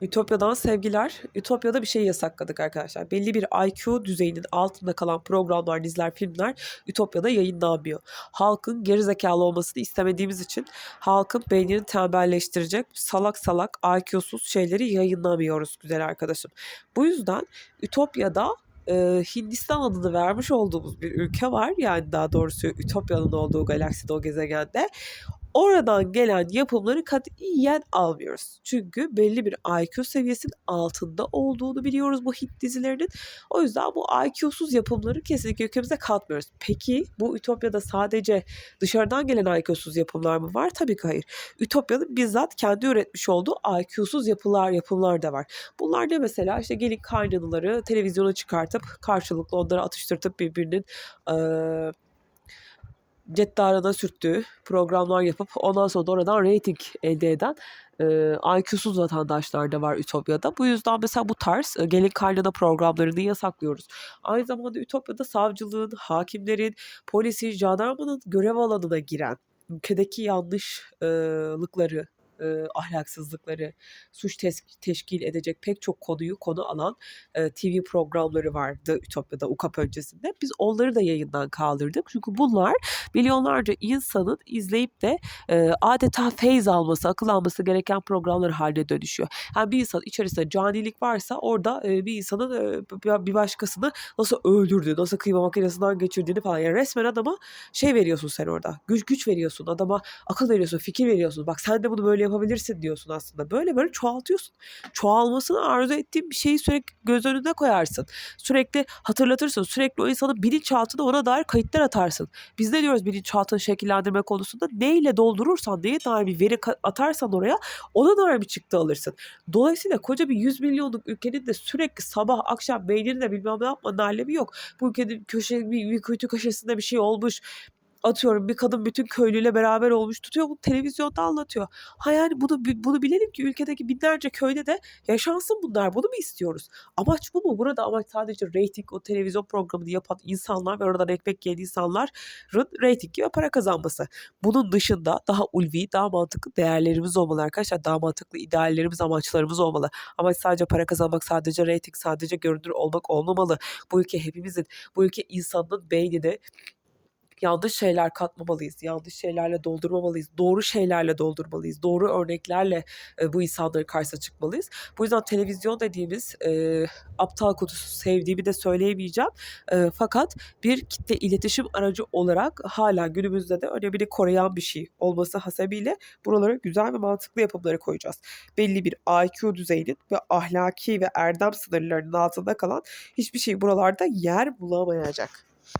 Ütopya'dan sevgiler. Ütopya'da bir şey yasakladık arkadaşlar. Belli bir IQ düzeyinin altında kalan programlar, diziler, filmler Ütopya'da yayınlanmıyor. Halkın gerizekalı olmasını istemediğimiz için halkın beynini tembelleştirecek salak salak IQ'suz şeyleri yayınlamıyoruz güzel arkadaşım. Bu yüzden Ütopya'da e, Hindistan adını vermiş olduğumuz bir ülke var. Yani daha doğrusu Ütopya'nın olduğu galakside o gezegende. Oradan gelen yapımları katiyen almıyoruz. Çünkü belli bir IQ seviyesinin altında olduğunu biliyoruz bu hit dizilerinin. O yüzden bu IQ'suz yapımları kesinlikle ülkemize katmıyoruz. Peki bu Ütopya'da sadece dışarıdan gelen IQ'suz yapımlar mı var? Tabii ki hayır. Ütopya'nın bizzat kendi üretmiş olduğu IQ'suz yapılar, yapımlar da var. Bunlar ne mesela? İşte gelin kaynanaları televizyona çıkartıp karşılıklı onları atıştırtıp birbirinin eee cettarına sürttüğü programlar yapıp ondan sonra da oradan reyting elde eden e, IQ'suz vatandaşlar da var Ütopya'da. Bu yüzden mesela bu tarz e, gelin kaynana programlarını yasaklıyoruz. Aynı zamanda Ütopya'da savcılığın, hakimlerin, polisin, jandarmanın görev alanına giren ülkedeki yanlışlıkları, e, ahlaksızlıkları, suç tes- teşkil edecek pek çok konuyu konu alan e, TV programları vardı Ütopya'da UKAP öncesinde. Biz onları da yayından kaldırdık. Çünkü bunlar milyonlarca insanın izleyip de e, adeta feyz alması, akıl alması gereken programlar haline dönüşüyor. Yani bir insan içerisinde canilik varsa orada e, bir insanın e, bir- başkasını nasıl öldürdüğü, nasıl kıyma makinesinden geçirdiğini falan. Yani resmen adama şey veriyorsun sen orada. Güç güç veriyorsun. Adama akıl veriyorsun, fikir veriyorsun. Bak sen de bunu böyle yapabilirsin diyorsun aslında. Böyle böyle çoğaltıyorsun. Çoğalmasını arzu ettiğin bir şeyi sürekli göz önüne koyarsın. Sürekli hatırlatırsın. Sürekli o insanın bilinçaltına ona dair kayıtlar atarsın. Biz ne diyoruz bilinçaltını şekillendirme konusunda? Neyle doldurursan, neye dair bir veri atarsan oraya ona dair bir çıktı alırsın. Dolayısıyla koca bir 100 milyonluk ülkenin de sürekli sabah akşam beynini de bilmem ne yapmanın alemi yok. Bu ülkenin köşe, bir, bir kuytu köşesinde bir şey olmuş. Atıyorum bir kadın bütün köylüyle beraber olmuş tutuyor bunu televizyonda anlatıyor. Ha yani bunu, bunu bilelim ki ülkedeki binlerce köyde de yaşansın bunlar. Bunu mu istiyoruz? Amaç bu mu? Burada amaç sadece reyting, o televizyon programını yapan insanlar ve oradan ekmek yiyen insanların reyting ve para kazanması. Bunun dışında daha ulvi, daha mantıklı değerlerimiz olmalı arkadaşlar. Daha mantıklı ideallerimiz, amaçlarımız olmalı. Amaç sadece para kazanmak, sadece reyting, sadece görünür olmak olmamalı. Bu ülke hepimizin, bu ülke insanın beynini yanlış şeyler katmamalıyız. Yanlış şeylerle doldurmamalıyız. Doğru şeylerle doldurmalıyız. Doğru örneklerle e, bu insanların karşısına çıkmalıyız. Bu yüzden televizyon dediğimiz e, aptal kutusu sevdiğimi de söyleyemeyeceğim. E, fakat bir kitle iletişim aracı olarak hala günümüzde de önemini koruyan bir şey olması hasebiyle buralara güzel ve mantıklı yapımları koyacağız. Belli bir IQ düzeyinin ve ahlaki ve erdem sınırlarının altında kalan hiçbir şey buralarda yer bulamayacak.